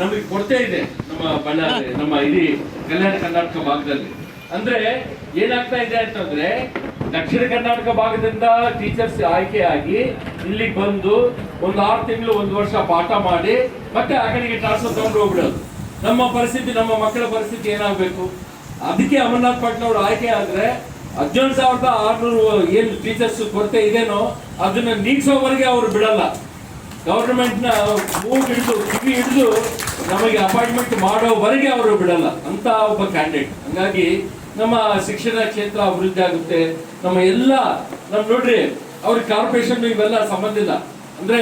ನಮಗೆ ಕೊರತೆ ಇದೆ ನಮ್ಮ ಬಳ್ಳಾರಿ, ನಮ್ಮ ಇಡೀ ಕಲ್ಯಾಣ ಕರ್ನಾಟಕ ಭಾಗದಲ್ಲಿ. ಅಂದ್ರೆ ಏನಾಗ್ತಾ ಇದೆ ಅಂತಂದ್ರೆ ದಕ್ಷಿಣ ಕರ್ನಾಟಕ ಭಾಗದಿಂದ ಟೀಚರ್ಸ್ ಆಯ್ಕೆಯಾಗಿ ಇಲ್ಲಿ ಬಂದು ಒಂದು ಆರು ತಿಂಗಳು ಒಂದು ವರ್ಷ ಪಾಠ ಮಾಡಿ ಮತ್ತೆ ಆ ಕಡೆಗೆ ಟ್ರಾನ್ಸ್ಫರ್ ತಗೊಂಡು ಹೋಗ್ಬಿಡೋದು. ನಮ್ಮ ಪರಿಸ್ಥಿತಿ, ನಮ್ಮ ಮಕ್ಕಳ ಪರಿಸ್ಥಿತಿ ಏನಾಗಬೇಕು? ಅದಕ್ಕೆ ಅಮರ್ನಾಥ್ ಪಟ್ನವ್ರು ಆಯ್ಕೆ ಆದ್ರೆ ಹದಿನೇಳು ಸಾವಿರದ ಆರ್ನೂರು ಏನು ಟೀಚರ್ಸ್ ಕೊರತೆ ಇದೇನೋ ಅದನ್ನ ನೀಗಿಸೋವರೆಗೆ ಅವರು ಬಿಡಲ್ಲ. ಗವರ್ನಮೆಂಟ್ನ ಮೂಗು ಹಿಡಿದು, ಕಿವಿ ಹಿಡಿದು ನಮಗೆ ಅಪಾಯಿಂಟ್ಮೆಂಟ್ ಮಾಡೋವರೆಗೆ ಅವರು ಬಿಡಲ್ಲ. ಅಂತ ಒಬ್ಬ ಕ್ಯಾಂಡಿಡೇಟ್ ಹಂಗಾಗಿ ನಮ್ಮ ಶಿಕ್ಷಣ ಕ್ಷೇತ್ರ ಅಭಿವೃದ್ಧಿ ಆಗುತ್ತೆ. ನಮ್ಮ ಎಲ್ಲ, ನಮ್ ನೋಡ್ರಿ, ಅವ್ರ ಕಾರ್ಪೊರೇಷನ್ ಇವೆಲ್ಲ ಸಂಬಂಧ ಇಲ್ಲ. ಅಂದ್ರೆ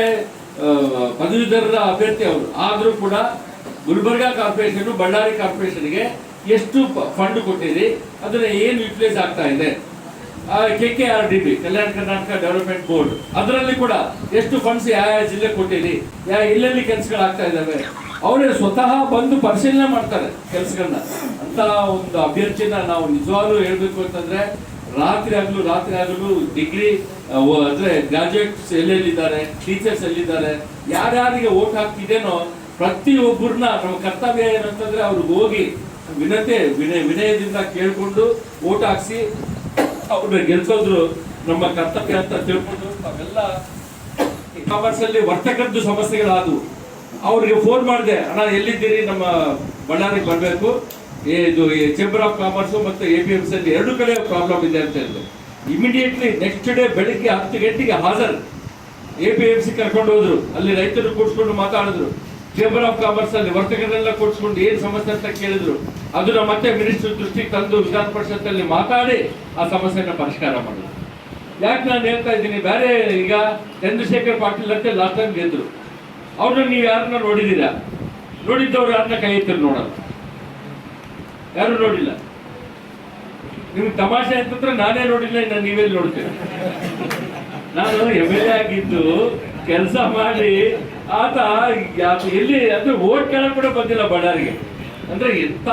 ಪದವೀಧರರ ಅಭ್ಯರ್ಥಿ ಅವರು. ಆದ್ರೂ ಕೂಡ ಗುಲ್ಬರ್ಗಾ ಕಾರ್ಪೊರೇಷನ್ ಬಳ್ಳಾರಿ ಕಾರ್ಪೊರೇಷನ್ಗೆ ಎಷ್ಟು ಫಂಡ್ ಕೊಟ್ಟಿರಿ ಅದನ್ನ ಏನು ಯುಟಿಲೈಸ್ ಆಗ್ತಾ ಇದೆ. K K R D B Kalyana Karnataka development board ಅದರಲ್ಲಿ ಕೂಡ ಎಷ್ಟು ಫಂಡ್ಸ್ ಯಾವ ಯಾವ ಜಿಲ್ಲೆ ಕೊಟ್ಟಿರಿ ಯಾವ ಎಲ್ಲೆಲ್ಲಿ ಕೆಲಸಗಳಾಗ್ತಾ ಇದಾವೆ ಅವರೇ ಸ್ವತಃ ಬಂದು ಪರಿಶೀಲನೆ ಮಾಡ್ತಾರೆ ಕೆಲಸಗಳನ್ನ ಅಂತ ಒಂದು ಅಭ್ಯರ್ಥಿನ ನಾವು ನಿಜವಾಗ್ಲೂ ಹೇಳ್ಬೇಕು ಅಂತಂದ್ರೆ, ರಾತ್ರಿ ಆಗಲು ರಾತ್ರಿ ಆಗಲು ಡಿಗ್ರಿ ಅಂದ್ರೆ ಗ್ರಾಜುಯೇಟ್ಸ್ ಎಲ್ಲೆಲ್ಲಿದ್ದಾರೆ ಟೀಚರ್ಸ್ ಎಲ್ಲಿದ್ದಾರೆ, ಯಾರ್ಯಾರಿಗೆ ಓಟ್ ಹಾಕ್ತಿದೇನೋ ಪ್ರತಿಯೊಬ್ಬರನ್ನ ನಮ್ಮ ಕರ್ತವ್ಯ ಏನಂತಂದ್ರೆ ಅವ್ರಿಗೆ ಹೋಗಿ ವಿನತೆ, ವಿನಯ, ವಿನಯದಿಂದ ಕೇಳ್ಕೊಂಡು ಓಟ್ ಹಾಕ್ಸಿ ಅವ್ರನ್ನ ಗೆಲ್ಸೋದ್ರು ನಮ್ಮ ಕರ್ತವ್ಯ ಅಂತ ತಿಳ್ಕೊಂಡು ತಾವೆಲ್ಲ ಕಾಮರ್ಸ್ ಅಲ್ಲಿ ವರ್ತಕದ್ದು ಸಮಸ್ಯೆಗಳಾದವು. ಅವ್ರಿಗೆ ಫೋನ್ ಮಾಡಿದೆ, ಅಣ್ಣ, ಎಲ್ಲಿದ್ದೀರಿ? ನಮ್ಮ ಬಳ್ಳಾರಿಗೆ ಬರಬೇಕು. ಇದು ಚೇಂಬರ್ ಆಫ್ ಕಾಮರ್ಸ್ ಮತ್ತು ಎ ಪಿ ಎಂ ಅಲ್ಲಿ ಎರಡು ಕಡೆ ಪ್ರಾಬ್ಲಮ್ ಇದೆ ಅಂತ ಹೇಳಿದ್ರು ಇಮಿಡಿಯೇಟ್ಲಿ ನೆಕ್ಸ್ಟ್ ಡೇ ಬೆಳಿಗ್ಗೆ ಹತ್ತು ಗಂಟೆಗೆ ಹಾಜರ್. ಎ ಪಿ ಎಂ ಸಿ ಕರ್ಕೊಂಡು ಹೋದ್ರು. ಅಲ್ಲಿ ರೈತರು ಕೂಡಿಸ್ಕೊಂಡು ಮಾತಾಡಿದ್ರು. ಚೇಂಬರ್ ಆಫ್ ಕಾಮರ್ಸ್ ಅಲ್ಲಿ ವರ್ತಕರನ್ನೆಲ್ಲ ಕೂಡಿಸ್ಕೊಂಡು ಏನು ಸಮಸ್ಯೆ ಅಂತ ಕೇಳಿದ್ರು. ಅದನ್ನ ಮತ್ತೆ ಮಿನಿಸ್ಟರ್ ದೃಷ್ಟಿಗೆ ತಂದು ವಿಧಾನ ಪರಿಷತ್ ಅಲ್ಲಿ ಮಾತಾಡಿ ಆ ಸಮಸ್ಯೆನ ಪರಿಷ್ಕಾರ ಮಾಡಿದ್ರು. ಯಾಕೆ ನಾನು ಹೇಳ್ತಾ ಇದ್ದೀನಿ? ಬೇರೆ ಈಗ ಚಂದ್ರಶೇಖರ್ ಪಾಟೀಲ್ ಅಂತ ಲಾಸ್ಟ್ ಟೈಮ್ ಗೆದ್ರು. ಅವ್ರನ್ನ ನೀವು ಯಾರನ್ನ ನೋಡಿದ್ದೀರಾ? ನೋಡಿದ್ದವ್ರು ಯಾರನ್ನ ಕೈ ಎತ್ತಿರ ನೋಡಲ್ಲ. ಯಾರು ನೋಡಿಲ್ಲ. ನಿಮ್ಗೆ ತಮಾಷೆ ಅಂತಂದ್ರೆ ನಾನೇ ನೋಡಿಲ್ಲ, ಇನ್ನು ನೀವೆಲ್ಲಿ ನೋಡ್ತೀರ? ನಾನು ಎಂ ಎಲ್ ಎ ಆಗಿದ್ದು ಕೆಲಸ ಮಾಡಿ ಆತ ಎಲ್ಲಿ ಅಂದ್ರೆ ಓಟ್ ಕೇಳಕ್ ಕೂಡ ಬಂದಿಲ್ಲ ಬಳ್ಳಾರಿಗೆ. ಅಂದ್ರೆ ಎಂತ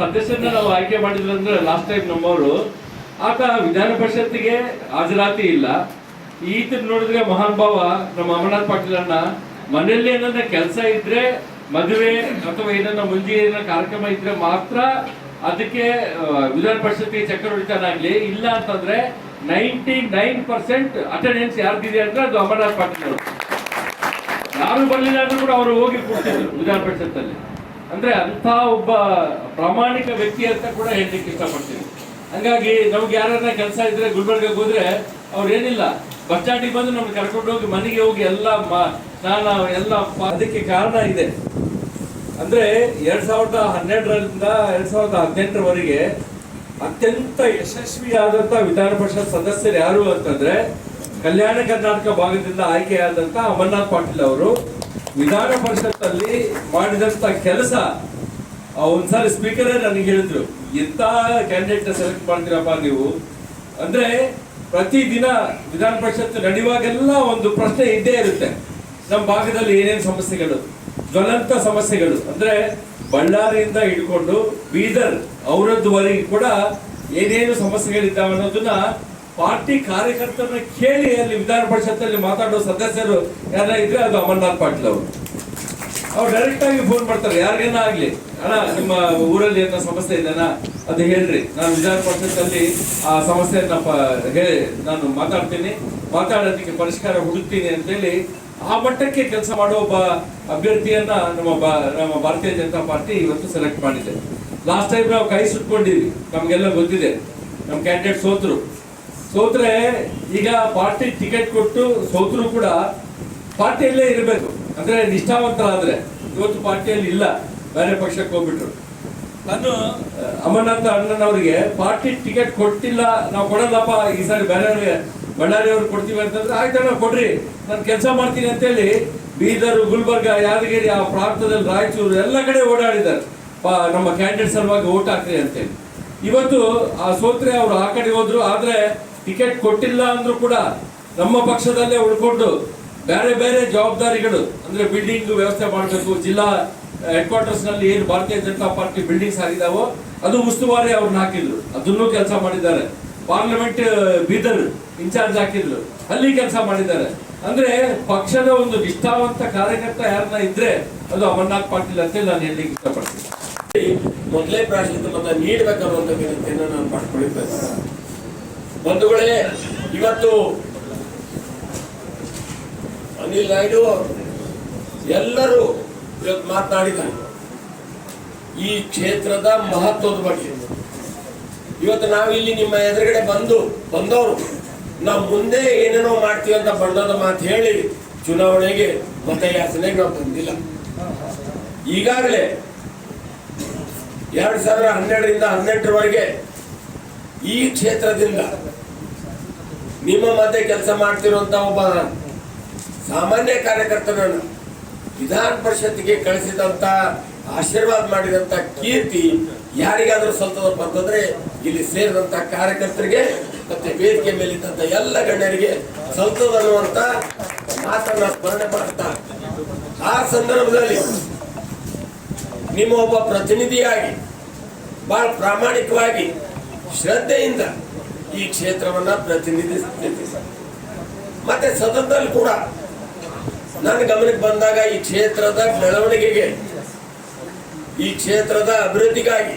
ಸದಸ್ಯರನ್ನ ನಾವು ಆಯ್ಕೆ ಮಾಡಿದ್ರು ಅಂದ್ರೆ ಲಾಸ್ಟ್ ಟೈಮ್ ನಮ್ಮವರು, ಆತ ವಿಧಾನ ಪರಿಷತ್ತಿಗೆ ಹಾಜರಾತಿ ಇಲ್ಲ. ಈತ ನೋಡಿದ್ರೆ ಮಹಾನ್ ಭಾವ ನಮ್ಮ ಅಮರನಾಥ್ ಪಾಟೀಲ್ ಅಣ್ಣ ಮನೆಯಲ್ಲಿ ಏನನ್ನ ಕೆಲಸ ಇದ್ರೆ ಮದುವೆ ಅಥವಾ ಏನನ್ನ ಮುಂಜಿ ಏನನ್ನ ಕಾರ್ಯಕ್ರಮ ಇದ್ರೆ ಮಾತ್ರ ಅದಕ್ಕೆ ವಿಧಾನ ಪರಿಷತ್ತಿಗೆ ಚಕ್ಕರ್ ಹೊಡಿತಾನಾಗ್ಲಿ ಇಲ್ಲ ಅಂತಂದ್ರೆ ನೈಂಟಿ ನೈನ್ ಪರ್ಸೆಂಟ್ ಅಟೆಂಡೆನ್ಸ್ ಯಾರ್ದಿದೆ ಅಂದ್ರೆ ಅದು ಅಮರನಾಥ್ ಪಾಟೀಲ್ ಯಾರು ಬರಲಿಲ್ಲ ಅಂದ್ರೂ ಕೂಡ ಅವರು ಹೋಗಿ ಕೂರ್ತಿದ್ರು ವಿಧಾನ ಪರಿಷತ್ತಲ್ಲಿ. ಅಂದ್ರೆ ಅಂತ ಒಬ್ಬ ಪ್ರಾಮಾಣಿಕ ವ್ಯಕ್ತಿ ಅಂತ ಕೂಡ ಹೇಳಲಿಕ್ಕೆ ಇಷ್ಟಪಡ್ತೀನಿ. ಹಂಗಾಗಿ ನಮ್ಗೆ ಯಾರನ್ನ ಕೆಲಸ ಇದ್ರೆ, ಗುಲ್ಬರ್ಗಕ್ಕೆ ಹೋದ್ರೆ ಅವ್ರು ಏನಿಲ್ಲ. ಬಸ್ ಸ್ಟ್ಯಾಂಡಿಗೆ ಬಂದು ನಮ್ಗೆ ಕರ್ಕೊಂಡು ಹೋಗಿ ಮನೆಗೆ ಹೋಗಿ ಎಲ್ಲ ಸ್ನಾನ ಎಲ್ಲ ಅದಕ್ಕೆ ಕಾರಣ ಇದೆ. ಅಂದ್ರೆ ಎರಡು ಸಾವಿರದ ಹನ್ನೆರಡರಿಂದ ಎರಡು ಸಾವಿರದ ಹದಿನೆಂಟರವರೆಗೆ ಅತ್ಯಂತ ಯಶಸ್ವಿಯಾದಂಥ ವಿಧಾನ ಪರಿಷತ್ ಸದಸ್ಯರು ಯಾರು ಅಂತಂದ್ರೆ ಕಲ್ಯಾಣ ಕರ್ನಾಟಕ ಭಾಗದಿಂದ ಆಯ್ಕೆಯಾದಂಥ ಅಮರ್ನಾಥ್ ಪಾಟೀಲ್ ಅವರು. ವಿಧಾನ ಪರಿಷತ್ತಲ್ಲಿ ಮಾಡಿದಂತ ಕೆಲಸ ಒಂದ್ಸಾರಿ ಸ್ಪೀಕರೇ ನನಗೆ ಹೇಳಿದ್ರು ಎಂತ ಕ್ಯಾಂಡಿಡೇಟ್ ಸೆಲೆಕ್ಟ್ ಮಾಡ್ತೀರಪ್ಪ ನೀವು. ಅಂದ್ರೆ ಪ್ರತಿ ದಿನ ವಿಧಾನ ಪರಿಷತ್ ನಡೆಯುವಾಗೆಲ್ಲ ಒಂದು ಪ್ರಶ್ನೆ ಇದ್ದೇ ಇರುತ್ತೆ. ನಮ್ಮ ಭಾಗದಲ್ಲಿ ಏನೇನು ಸಮಸ್ಯೆಗಳು? ಜ್ವಲಂತ ಸಮಸ್ಯೆಗಳು. ಅಂದ್ರೆ ಬಳ್ಳಾರಿಯಿಂದ ಹಿಡ್ಕೊಂಡು ಬೀದರ್ ಅವರದ್ದುವರೆಗೆ ಕೂಡ ಏನೇನು ಸಮಸ್ಯೆಗಳಿದ್ದಾವೆ ಅನ್ನೋದನ್ನ ಪಾರ್ಟಿ ಕಾರ್ಯಕರ್ತರನ್ನ ಕೇಳಿ ಅಲ್ಲಿ ವಿಧಾನ ಪರಿಷತ್ತಲ್ಲಿ ಮಾತಾಡೋ ಸದಸ್ಯರು ಯಾರ ಇದ್ರೆ ಅದು ಅಮರ್ನಾಥ್ ಪಾಟೀಲ್ ಅವರು. ಅವ್ರು ಡೈರೆಕ್ಟ್ ಆಗಿ ಫೋನ್ ಮಾಡ್ತಾರೆ. ಯಾರಿಗೇನ ಆಗ್ಲಿ? ಅಣ್ಣ, ನಿಮ್ಮ ಊರಲ್ಲಿ ಏನೋ ಸಮಸ್ಯೆ ಇದೆನಾ ಅದು ಹೇಳ್ರಿ. ನಾನು ವಿಧಾನ ಪರಿಷತ್ತಲ್ಲಿ ಆ ಸಮಸ್ಯೆಯನ್ನ ನಾನು ಮಾತಾಡ್ತೀನಿ. ಮಾತಾಡೋದಕ್ಕೆ ಪರಿಷ್ಕಾರ ಹುಡುಕ್ತೀನಿ ಅಂತೇಳಿ ಆ ಮಟ್ಟಕ್ಕೆ ಕೆಲಸ ಮಾಡೋ ಒಬ್ಬ ಅಭ್ಯರ್ಥಿಯನ್ನ ನಮ್ಮ ನಮ್ಮ ಭಾರತೀಯ ಜನತಾ ಪಾರ್ಟಿ ಇವತ್ತು ಸೆಲೆಕ್ಟ್ ಮಾಡಿದೆ. ಲಾಸ್ಟ್ ಟೈಮ್ ನಾವು ಕೈ ಸುಟ್ಕೊಂಡಿದ್ವಿ. ನಮ್ಗೆಲ್ಲ ಗೊತ್ತಿದೆ. ನಮ್ಮ ಕ್ಯಾಂಡಿಡೇಟ್ ಸೋತರು. ಸೋತ್ರೆ ಈಗ ಪಾರ್ಟಿ ಟಿಕೆಟ್ ಕೊಟ್ಟು ಸೋತರು ಕೂಡ ಪಾರ್ಟಿಯಲ್ಲೇ ಇರಬೇಕು. ಅಂದ್ರೆ ನಿಷ್ಠಾವಂತರಾದ್ರೆ ಇವತ್ತು ಪಾರ್ಟಿಯಲ್ಲಿ ಇಲ್ಲ, ಬೇರೆ ಪಕ್ಷಕ್ಕೆ ಹೋಗ್ಬಿಟ್ರು. ನಾನು ಅಮರನಾಥ ಅಣ್ಣನವರಿಗೆ ಪಾರ್ಟಿ ಟಿಕೆಟ್ ಕೊಟ್ಟಿಲ್ಲ, ನಾವು ಕೊಡಲ್ಲಪ್ಪ, ಈ ಸಾರಿ ಬೇರೆಯವ್ರಿಗೆ ಬಳ್ಳಾರಿ ಅವ್ರು ಕೊಡ್ತೀವಿ ಅಂತಂದ್ರೆ ಆಯ್ತಣ್ಣ ಕೊಡ್ರಿ, ನಾನು ಕೆಲಸ ಮಾಡ್ತೀನಿ ಅಂತೇಳಿ ಬೀದರ್, ಗುಲ್ಬರ್ಗ, ಯಾದಗಿರಿ, ಆ ಪ್ರಾಂತದಲ್ಲಿ ರಾಯಚೂರು ಎಲ್ಲ ಕಡೆ ಓಡಾಡಿದ್ದಾರೆ. ನಮ್ಮ ಕ್ಯಾಂಡಿಡೇಟ್ ಸಲುವಾಗಿ ಓಟ್ ಹಾಕ್ರಿ ಅಂತೇಳಿ. ಇವತ್ತು ಆ ಸೋತ್ರೆ ಅವರು ಆ ಕಡೆ ಹೋದ್ರು, ಆದ್ರೆ ಟಿಕೆಟ್ ಕೊಟ್ಟಿಲ್ಲ ಅಂದ್ರೂ ಕೂಡ ನಮ್ಮ ಪಕ್ಷದಲ್ಲೇ ಉಳ್ಕೊಂಡು ಬೇರೆ ಬೇರೆ ಜವಾಬ್ದಾರಿಗಳು, ಅಂದ್ರೆ ಬಿಲ್ಡಿಂಗ್ ವ್ಯವಸ್ಥೆ ಮಾಡಬೇಕು, ಜಿಲ್ಲಾ ಹೆಡ್ ಕ್ವಾರ್ಟರ್ಸ್ನಲ್ಲಿ ಏನು ಭಾರತೀಯ ಜನತಾ ಪಾರ್ಟಿ ಬಿಲ್ಡಿಂಗ್ಸ್ ಆಗಿದಾವೋ, ಅದು ಉಸ್ತುವಾರಿ ಅವ್ರನ್ನ ಹಾಕಿದ್ರು. ಅದನ್ನು ಕೆಲಸ ಮಾಡಿದ್ದಾರೆ. ಪಾರ್ಲಿಮೆಂಟ್ ಬೀದರ್ ಇನ್ಚಾರ್ಜ್ ಹಾಕಿದ್ರು. ಅಲ್ಲಿ ಕೆಲಸ ಮಾಡಿದ್ದಾರೆ. ಅಂದ್ರೆ ಪಕ್ಷದ ಒಂದು ನಿಷ್ಠಾವಂತ ಕಾರ್ಯಕರ್ತ ಯಾರನ್ನ ಇದ್ರೆ ಅದು ಅಮರ್ನಾಥ್ ಪಾಟೀಲ್ ಅಂತ ನಾನು ಹೇಳಲಿಕ್ಕೆ ಇಷ್ಟಪಡ್ತೀನಿ. ಮೊದಲೇ ಪ್ರಾಶಸ್ತ್ಯ ಮತ ನೀಡಬೇಕನ್ನುವಂಥ ವಿನಂತಿಯನ್ನು ನಾನು ಮಾಡ್ಕೊಳ್ಳಿ ಬಂಧುಗಳೇ, ಇವತ್ತು ಅನಿಲ್ ನಾಯ್ಡು ಎಲ್ಲರೂ ಇವತ್ತು ಮಾತನಾಡಿದ್ದಾರೆ. ಈ ಕ್ಷೇತ್ರದ ಮಹತ್ವದ ಬಗ್ಗೆ. ಇವತ್ತು ನಾವಿಲ್ಲಿ ನಿಮ್ಮ ಎದುರುಗಡೆ ಬಂದು, ಬಂದವರು, ನಾವು ಮುಂದೆ ಏನೇನೋ ಮಾಡ್ತೀವಿ ಅಂತ ಬಣ್ಣದ ಮಾತು ಹೇಳಿ ಚುನಾವಣೆಗೆ ಮತಯಾಚನೆಗೆ ನಾವು ಬಂದಿಲ್ಲ. ಈಗಾಗಲೇ ಎರಡು ಸಾವಿರ ಹನ್ನೆರಡರಿಂದ ಹನ್ನೆಂಟರವರೆಗೆ ಈ ಕ್ಷೇತ್ರದಿಂದ ನಿಮ್ಮ ಮಧ್ಯೆ ಕೆಲಸ ಮಾಡ್ತಿರುವಂತ ಒಬ್ಬ ಸಾಮಾನ್ಯ ಕಾರ್ಯಕರ್ತರನ್ನು ವಿಧಾನ ಪರಿಷತ್ಗೆ ಕಳಿಸಿದಂತ, ಆಶೀರ್ವಾದ ಮಾಡಿದಂತ ಕೀರ್ತಿ ಯಾರಿಗಾದರೂ ಸಲ್ತದಪ್ಪ ಅಂತಂದ್ರೆ ಇಲ್ಲಿ ಸೇರಿದಂತ ಕಾರ್ಯಕರ್ತರಿಗೆ ಮತ್ತೆ ವೇದಿಕೆ ಮೇಲಿದ್ದಂತ ಎಲ್ಲ ಗಣ್ಯರಿಗೆ ಸಲ್ತದ ಅನ್ನುವಂತ ಮಾತನ್ನ ಸ್ಮರಣೆ ಮಾಡ್ತಾ. ಆ ಸಂದರ್ಭದಲ್ಲಿ ನಿಮ್ಮ ಒಬ್ಬ ಪ್ರತಿನಿಧಿಯಾಗಿ, ಬಹಳ ಪ್ರಾಮಾಣಿಕವಾಗಿ ಶ್ರದ್ಧೆಯಿಂದ ಈ ಕ್ಷೇತ್ರವನ್ನ ಪ್ರತಿನಿಧಿಸುತ್ತಿದ್ದೀವಿ ಮತ್ತೆ ಸದನದಲ್ಲಿ ಕೂಡ ನನ್ನ ಗಮನಕ್ಕೆ ಬಂದಾಗ ಈ ಕ್ಷೇತ್ರದ ಬೆಳವಣಿಗೆಗೆ, ಈ ಕ್ಷೇತ್ರದ ಅಭಿವೃದ್ಧಿಗಾಗಿ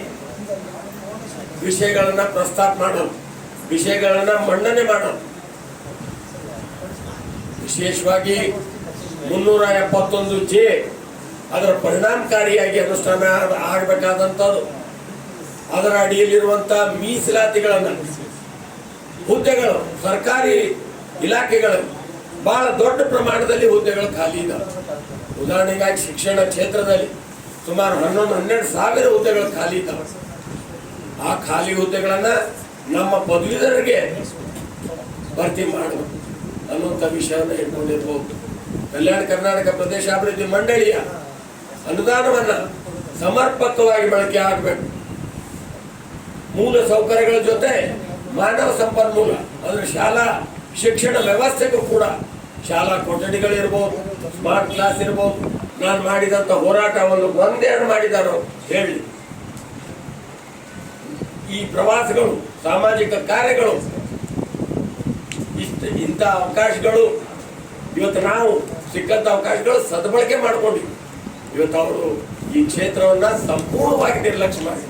ವಿಷಯಗಳನ್ನ ಪ್ರಸ್ತಾಪ ಮಾಡೋದು, ವಿಷಯಗಳನ್ನ ಮಂಡನೆ ಮಾಡೋದು. ವಿಶೇಷವಾಗಿ ಮುನ್ನೂರ ಎಪ್ಪತ್ತೊಂದು ಜೆ ಅದರ ಪರಿಣಾಮಕಾರಿಯಾಗಿ ಅನುಷ್ಠಾನ ಆಗಬೇಕಾದಂಥದ್ದು. ಅದರ ಅಡಿಯಲ್ಲಿರುವಂತ ಮೀಸಲಾತಿಗಳನ್ನು, ಹುದ್ದೆಗಳು, ಸರ್ಕಾರಿ ಇಲಾಖೆಗಳಲ್ಲಿ ಬಹಳ ದೊಡ್ಡ ಪ್ರಮಾಣದಲ್ಲಿ ಹುದ್ದೆಗಳು ಖಾಲಿ ಇದಾವೆ. ಉದಾಹರಣೆಗಾಗಿ ಶಿಕ್ಷಣ ಕ್ಷೇತ್ರದಲ್ಲಿ ಸುಮಾರು ಹನ್ನೊಂದು, ಹನ್ನೆರಡು ಸಾವಿರ ಹುದ್ದೆಗಳು ಖಾಲಿ ಇದ್ದಾವೆ ಆ ಖಾಲಿ ಹುದ್ದೆಗಳನ್ನ ನಮ್ಮ ಪದವೀಧರರಿಗೆ ಭರ್ತಿ ಮಾಡುವ ಅನ್ನುವಂಥ ವಿಷಯವನ್ನು ಇಟ್ಕೊಂಡಿರ್ಬೋದು ಕಲ್ಯಾಣ ಕರ್ನಾಟಕ ಪ್ರದೇಶ ಅಭಿವೃದ್ಧಿ ಮಂಡಳಿಯ ಅನುದಾನವನ್ನ ಸಮರ್ಪಕವಾಗಿ ಬಳಕೆ ಆಗಬೇಕು. ಮೂಲ ಸೌಕರ್ಯಗಳ ಜೊತೆ ಮಾನವ ಸಂಪನ್ಮೂಲ, ಅಂದ್ರೆ ಶಾಲಾ ಶಿಕ್ಷಣ ವ್ಯವಸ್ಥೆಗೂ ಕೂಡ ಶಾಲಾ ಕೊಠಡಿಗಳಿರ್ಬೋದು ಸ್ಮಾರ್ಟ್ ಕ್ಲಾಸ್ ಇರ್ಬೋದು. ನಾನು ಮಾಡಿದಂತ ಹೋರಾಟವನ್ನು ಒಂದೆರಡು ಮಾಡಿದಾರೋ ಹೇಳಿ. ಈ ಪ್ರವಾಸಗಳು, ಸಾಮಾಜಿಕ ಕಾರ್ಯಗಳು, ಇಷ್ಟು ಇಂಥ ಅವಕಾಶಗಳು, ಇವತ್ತು ನಾವು ಸಿಕ್ಕಂತ ಅವಕಾಶಗಳು ಸದ್ಬಳಕೆ ಮಾಡಿಕೊಂಡಿವಿ. ಇವತ್ತು ಅವರು ಈ ಕ್ಷೇತ್ರವನ್ನು ಸಂಪೂರ್ಣವಾಗಿ ನಿರ್ಲಕ್ಷ್ಯ ಮಾಡಿ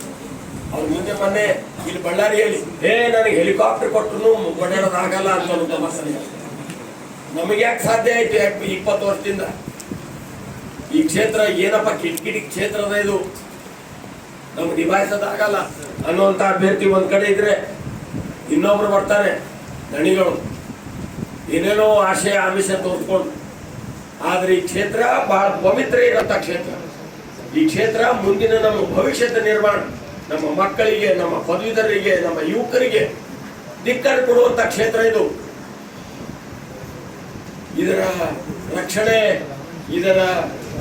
ಅವ್ರು ಮುಂದೆ ಮೊನ್ನೆ ಇಲ್ಲಿ ಬಳ್ಳಾರಿಯಲ್ಲಿ, ಏ, ನನಗೆ ಹೆಲಿಕಾಪ್ಟರ್ ಕೊಟ್ಟರು ಕೊಡೋದಾಗಲ್ಲ ಅಂತ ಒಂದು ನಮಗೆ ಯಾಕೆ ಸಾಧ್ಯ ಆಯ್ತು ಯಾಕೆ ಇಪ್ಪತ್ತು ವರ್ಷದಿಂದ? ಈ ಕ್ಷೇತ್ರ ಏನಪ್ಪ ಕಿಟಕಿಟಿ ಕ್ಷೇತ್ರದ ಇದು? ನಮ್ಗೆ ನಿಭಾಯಿಸೋದಾಗಲ್ಲ. ಅನ್ನುವಂಥ ಅಭ್ಯರ್ಥಿ ಒಂದು ಕಡೆ ಇದ್ರೆ ಇನ್ನೊಬ್ರು ಬರ್ತಾರೆ, ದಣಿಗಳು. ಏನೇನೋ ಆಶಯ ಆಮಿಷ ತೋರಿಸ್ಕೊಂಡು. ಆದರೆ ಈ ಕ್ಷೇತ್ರ ಬಹಳ ಪವಿತ್ರ ಇರೋಂಥ ಕ್ಷೇತ್ರ. ಈ ಕ್ಷೇತ್ರ ಮುಂದಿನ ನಮ್ಮ ಭವಿಷ್ಯದ ನಿರ್ಮಾಣ. ನಮ್ಮ ಮಕ್ಕಳಿಗೆ, ನಮ್ಮ ಪದವೀಧರರಿಗೆ, ನಮ್ಮ ಯುವಕರಿಗೆ ದಿಕ್ಕನ್ನು ಕೊಡುವಂತ ಕ್ಷೇತ್ರ ಇದು. ಇದರ ರಕ್ಷಣೆ, ಇದರ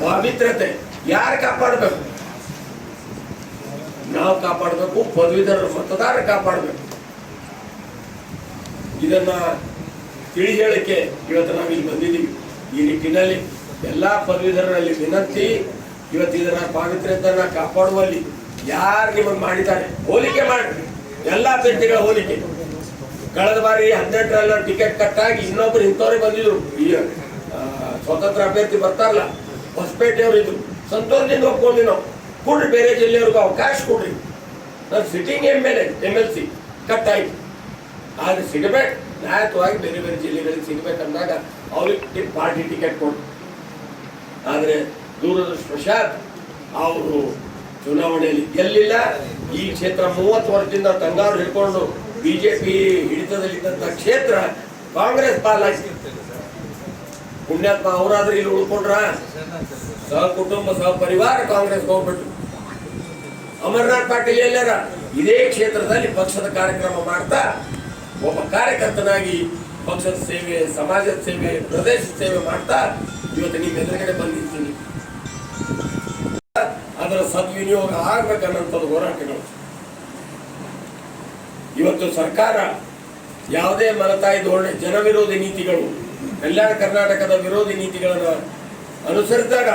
ಪಾವಿತ್ರತೆ ಯಾರು ಕಾಪಾಡಬೇಕು? ನಾವು ಕಾಪಾಡಬೇಕು ಪದವೀಧರ ಮತದಾರ ಕಾಪಾಡಬೇಕು. ಇದನ್ನ ತಿಳಿ ಹೇಳಕ್ಕೆ ಇವತ್ತು ನಾವು ಇಲ್ಲಿ ಬಂದಿದ್ದೀವಿ. ಈ ನಿಟ್ಟಿನಲ್ಲಿ ಎಲ್ಲ ಪದವೀಧರರಲ್ಲಿ ವಿನಂತಿ, ಇವತ್ತು ಇದರ ಪಾವಿತ್ರ್ಯತನ ಕಾಪಾಡುವಲ್ಲಿ ಯಾರು ನಿಮಗೆ ಮಾಡಿದ್ದಾರೆ? ಹೋಲಿಕೆ ಮಾಡಿ ಎಲ್ಲ ಅಭ್ಯರ್ಥಿಗಳ ಹೋಲಿಕೆ. ಕಳೆದ ಬಾರಿ ಹದಿನೆಂಟರಲ್ಲ ಟಿಕೆಟ್ ಕಟ್ಟಾಗಿ ಇನ್ನೊಬ್ರು ಇಂಥವ್ರಿಗೆ ಬಂದಿದ್ರು. ಸ್ವತಂತ್ರ ಅಭ್ಯರ್ಥಿ ಬರ್ತಾರಲ್ಲ, ಹೊಸಪೇಟೆಯವ್ರು ಇದ್ರು. ಸಂತೋಷದಿಂದ ಒಪ್ಕೊಂಡ್ವಿ ನಾವು. ಕೊಡ್ರಿ ಬೇರೆ ಜಿಲ್ಲೆಯವ್ರಿಗೂ ಅವಕಾಶ ಕೊಡ್ರಿ. ನಾನು sitting M L A M L C ಕಟ್ಟಾಯ್ತು ಆದ್ರೆ ಸಿಗಬೇಕು. ನ್ಯಾಯತವಾಗಿ ಬೇರೆ ಬೇರೆ ಜಿಲ್ಲೆಗಳಿಗೆ ಸಿಗಬೇಕಂದಾಗ ಅವ್ರಿಗೆ ಪಾರ್ಟಿ ಟಿಕೆಟ್ ಕೊಡ್ರಿ. ಆದ್ರೆ ಪ್ರಶಾಂತ್ ಅವರು ಚುನಾವಣೆಯಲ್ಲಿ ಗೆಲ್ಲಿಲ್ಲ. ಈ ಕ್ಷೇತ್ರ ಮೂವತ್ತು ವರ್ಷದಿಂದ ತಂಗಾರು ಹಿಡ್ಕೊಂಡು ಬಿಜೆಪಿ ಹಿಡಿತದಲ್ಲಿದ್ದಂತ ಕ್ಷೇತ್ರ ಕಾಂಗ್ರೆಸ್ ಪಾಲಾಗಿ ಪುಣ್ಯಾತ್ಮ ಅವರಾದ್ರೆ ಇಲ್ಲಿ ಉಳ್ಕೊಂಡ್ರ? ಸಹ ಕುಟುಂಬ, ಸಹ ಪರಿವಾರ ಕಾಂಗ್ರೆಸ್ ಹೋಗ್ಬಿಟ್ಟು ಅಮರನಾಥ್ ಪಾಟೀಲ್ ಎಲ್ಲರ ಇದೇ ಕ್ಷೇತ್ರದಲ್ಲಿ ಪಕ್ಷದ ಕಾರ್ಯಕ್ರಮ ಮಾಡ್ತಾ ಒಬ್ಬ ಕಾರ್ಯಕರ್ತನಾಗಿ ಪಕ್ಷದ ಸೇವೆ, ಸಮಾಜದ ಸೇವೆ, ಪ್ರದೇಶದ ಸೇವೆ ಮಾಡ್ತಾ ಇವತ್ತು ನೀವು ಎದುರುಗಡೆ ಬಂದಿದ್ದೀನಿ ಅದರ ಸದ್ವಿನಿಯೋಗ ಆಗ್ಬೇಕನ್ನಂಥದ್ದು ಹೋರಾಟಗಳು. ಇವತ್ತು ಸರ್ಕಾರ ಯಾವುದೇ ಮಲತಾಯಿ ಧೋರಣೆ ಜನ ವಿರೋಧಿ ನೀತಿಗಳು, ಕಲ್ಯಾಣ ಕರ್ನಾಟಕದ ವಿರೋಧಿ ನೀತಿಗಳನ್ನು ಅನುಸರಿಸಿದಾಗ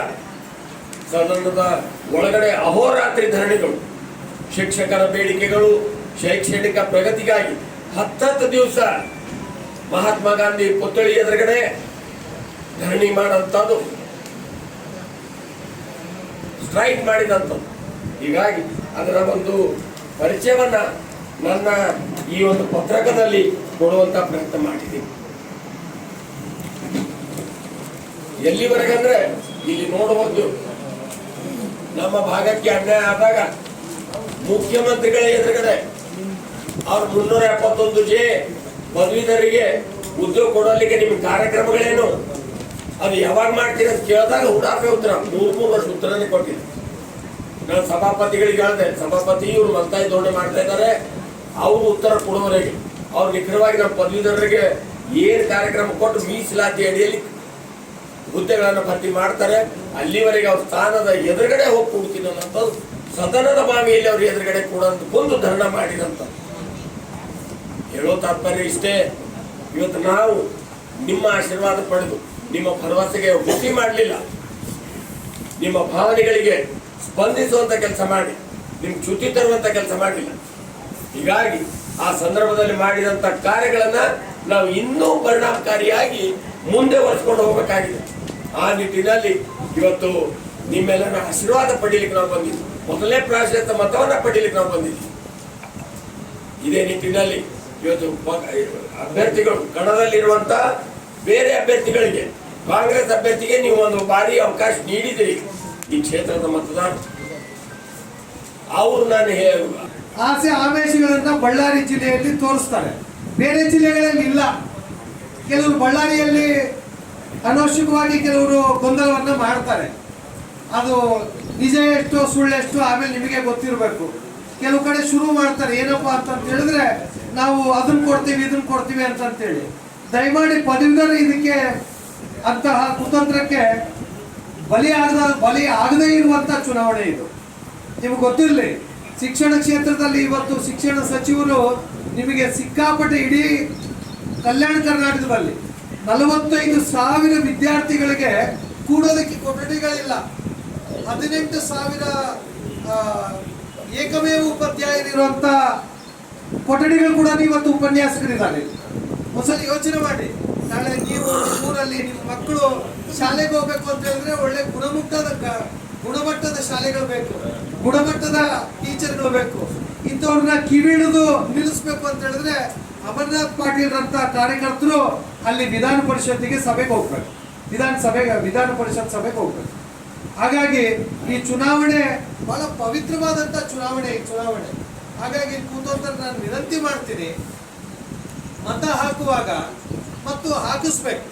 ಸದನದ ಒಳಗಡೆ ಅಹೋರಾತ್ರಿ ಧರಣಿಗಳು, ಶಿಕ್ಷಕರ ಬೇಡಿಕೆಗಳು, ಶೈಕ್ಷಣಿಕ ಪ್ರಗತಿಗಾಗಿ ಹತ್ತತ್ತು ದಿವಸ ಮಹಾತ್ಮ ಗಾಂಧಿ ಪುತ್ಥಳಿ ಎದುರುಗಡೆ ಧರಣಿ ಮಾಡೋಂಥದ್ದು ಸ್ಟ್ರೈಕ್ ಮಾಡಿದಂಥದ್ದು ಹೀಗಾಗಿ ಅದರ ಒಂದು ಪರಿಚಯವನ್ನ ನನ್ನ ಈ ಒಂದು ಪತ್ರಕದಲ್ಲಿ ಕೊಡುವಂತ ಪ್ರಯತ್ನ ಮಾಡಿದ್ದೀನಿ. ಎಲ್ಲಿವರೆಗಂದ್ರೆ ಇಲ್ಲಿ ನೋಡಬಹುದು ನಮ್ಮ ಭಾಗಕ್ಕೆ ಅನ್ಯಾಯ ಆದಾಗ ಮುಖ್ಯಮಂತ್ರಿಗಳ ಎದುರುಗಡೆ ಅವ್ರ ಮುನ್ನೂರ ಎಪ್ಪತ್ತೊಂದು ಜೆ ಪದವೀಧರಿಗೆ ಉದ್ಯೋಗ ಕೊಡಲಿಕ್ಕೆ ನಿಮ್ಮ ಕಾರ್ಯಕ್ರಮಗಳೇನು? ಅದು ಯಾವಾಗ ಮಾಡ್ತೀರ ಅಂತ ಕೇಳಿದಾಗ ಉಡಾಫೆ ಉತ್ತರ. ಮೂರು ಮೂರು ವರ್ಷ ಉತ್ತರನೇ ಕೊಟ್ಟಿದ್ದೆ ನಾನು ಸಭಾಪತಿಗಳಿಗೆ ಹೇಳಿದೆ, ಸಭಾಪತಿ ಇವ್ರು ಮಲ್ತಾಯಿ ಧೋರಣೆ ಮಾಡ್ತಾ ಇದ್ದಾರೆ. ಅವರು ಉತ್ತರ ಕೊಡುವವರೆಗೆ ಅವ್ರು ನಿಖರವಾಗಿ ನಮ್ಮ ಪದವೀಧರರಿಗೆ ಏನು ಕಾರ್ಯಕ್ರಮ ಕೊಟ್ಟು ಮೀಸಲಾತಿ ಅಡಿಯಲ್ಲಿ ಹುದ್ದೆಗಳನ್ನು ಭರ್ತಿ ಮಾಡ್ತಾರೆ. ಅಲ್ಲಿವರೆಗೆ ಅವ್ರ ಸ್ಥಾನದ ಎದುರುಗಡೆ ಹೋಗಿ ಅನ್ನೋಂಥದ್ದು ಸದನದ ಬಾವಿಯಲ್ಲಿ ಅವ್ರ ಎದುರುಗಡೆ ಕೂಡ ಕೊಂದು ಧರಣ ಮಾಡಿದಂಥ ಹೇಳೋ ತಾತ್ಪರ್ಯ ಇಷ್ಟೇ. ಇವತ್ತು ನಾವು ನಿಮ್ಮ ಆಶೀರ್ವಾದ ಪಡೆದು ನಿಮ್ಮ ಭರವಸೆಗೆ ಹುಸಿ ಮಾಡಲಿಲ್ಲ. ನಿಮ್ಮ ಭಾವನೆಗಳಿಗೆ ಸ್ಪಂದಿಸುವಂಥ ಕೆಲಸ ಮಾಡಿ, ನಿಮ್ ಚ್ಯುತಿ ತರುವಂಥ ಕೆಲಸ ಮಾಡಿಲ್ಲ ಹೀಗಾಗಿ ಆ ಸಂದರ್ಭದಲ್ಲಿ ಮಾಡಿದಂತ ಕಾರ್ಯಗಳನ್ನ ನಾವು ಇನ್ನೂ ಪರಿಣಾಮಕಾರಿಯಾಗಿ ಮುಂದೆ ಒರೆಸ್ಕೊಂಡು ಹೋಗಬೇಕಾಗಿದೆ. ಆ ನಿಟ್ಟಿನಲ್ಲಿ ಇವತ್ತು ನಿಮ್ಮೆಲ್ಲರ ಆಶೀರ್ವಾದ ಪಡೀಲಿಕ್ಕೆ ನಾವು ಬಂದಿದ್ವಿ. ಮೊದಲನೇ ಪ್ರಾಶಸ್ತ್ಯ ಮತವನ್ನ ಪಡೀಲಿಕ್ಕೆ ನಾವು ಬಂದಿದ್ವಿ. ಇದೇ ನಿಟ್ಟಿನಲ್ಲಿ ಇವತ್ತು ಅಭ್ಯರ್ಥಿಗಳು, ಕಣದಲ್ಲಿರುವಂತ ಬೇರೆ ಅಭ್ಯರ್ಥಿಗಳಿಗೆ, ಕಾಂಗ್ರೆಸ್ ಅಭ್ಯರ್ಥಿಗೆ ನೀವು ಒಂದು ಬಾರಿ ಅವಕಾಶ ನೀಡಿದಿರಿ ಈ ಕ್ಷೇತ್ರದ ಮತದಾನ ಅವರು ನಾನು ಆಸೆ ಆವೇಶಗಳನ್ನ ಬಳ್ಳಾರಿ ಜಿಲ್ಲೆಯಲ್ಲಿ ತೋರಿಸ್ತಾರೆ. ಬೇರೆ ಜಿಲ್ಲೆಗಳಲ್ಲಿ ಇಲ್ಲ ಕೆಲವರು ಬಳ್ಳಾರಿಯಲ್ಲಿ ಅನವಶ್ಯಕವಾಗಿ ಕೆಲವರು ಗೊಂದಲವನ್ನು ಮಾಡ್ತಾರೆ. ಅದು ನಿಜ ಎಷ್ಟು ಸುಳ್ಳೆಷ್ಟು ಆಮೇಲೆ ನಿಮಗೆ ಗೊತ್ತಿರಬೇಕು. ಕೆಲವು ಕಡೆ ಶುರು ಮಾಡ್ತಾರೆ, ಏನಪ್ಪಾ ಅಂತ ಹೇಳಿದ್ರೆ ನಾವು ಅದನ್ನ ಕೊಡ್ತೀವಿ ಇದನ್ನ ಕೊಡ್ತೀವಿ ಅಂತಂತೇಳಿ. ದಯಮಾಡಿ ಪದವೀಧರ ಇದಕ್ಕೆ ಅಂತಹ ಕುತಂತ್ರಕ್ಕೆ ಬಲಿ ಆಗದ ಬಲಿ ಆಗದೇ ಇರುವಂತ ಚುನಾವಣೆ ಇದು. ನಿಮ್ಗೆ ಗೊತ್ತಿರಲಿ. ಶಿಕ್ಷಣ ಕ್ಷೇತ್ರದಲ್ಲಿ ಇವತ್ತು ಶಿಕ್ಷಣ ಸಚಿವರು ನಿಮಗೆ ಸಿಕ್ಕಾಪಟ್ಟೆ ಇಡೀ ಕಲ್ಯಾಣ ಕರ್ನಾಟಕದಲ್ಲಿ ನಲವತ್ತೈದು ಸಾವಿರ ವಿದ್ಯಾರ್ಥಿಗಳಿಗೆ ಕೂಡೋದಕ್ಕೆ ಕೊಠಡಿಗಳಿಲ್ಲ. ಹದಿನೆಂಟು ಸಾವಿರ ಏಕಮೇವ ಉಪಾಧ್ಯಾಯರಿರುವಂತ ಕೊಠಡಿಗಳು ಕೂಡ ಇವತ್ತು ಉಪನ್ಯಾಸಕರಿದ್ದಾರೆ. ಒಂದ್ಸಲ ಯೋಚನೆ ಮಾಡಿ. ನಾಳೆ ನೀವು ಊರಲ್ಲಿ ನಿಮ್ಮ ಮಕ್ಕಳು ಶಾಲೆಗೆ ಹೋಗ್ಬೇಕು ಅಂತ ಹೇಳಿದ್ರೆ ಒಳ್ಳೆ ಗುಣಮಟ್ಟದ ಗುಣಮಟ್ಟದ ಶಾಲೆಗಳು ಬೇಕು. ಗುಣಮಟ್ಟದ ಟೀಚರ್ಗಳು ಬೇಕು. ಇಂಥವ್ರನ್ನ ಕಿವಿಡಿದು ನಿಲ್ಲಿಸ್ಬೇಕು ಅಂತ ಹೇಳಿದ್ರೆ ಅಮರ್ನಾಥ್ ಪಾಟೀಲ್ ಅಂತ ಕಾರ್ಯಕರ್ತರು ಅಲ್ಲಿ ವಿಧಾನ ಪರಿಷತ್ತಿಗೆ ಸಭೆಗೆ ಹೋಗ್ಬೇಕು. ವಿಧಾನ ಸಭೆಗೆ ವಿಧಾನ ಪರಿಷತ್ ಸಭೆಗೆ ಹೋಗ್ಬೇಕು. ಹಾಗಾಗಿ ಈ ಚುನಾವಣೆ ಬಹಳ ಪವಿತ್ರವಾದಂತ ಚುನಾವಣೆ ಈ ಚುನಾವಣೆ. ಹಾಗಾಗಿ ಕೂತೋದ್ರ ನಾನು ವಿನಂತಿ ಮಾಡ್ತೀನಿ, ಮತ ಹಾಕುವಾಗ ಮತ್ತು ಹಾಕಿಸ್ಬೇಕು.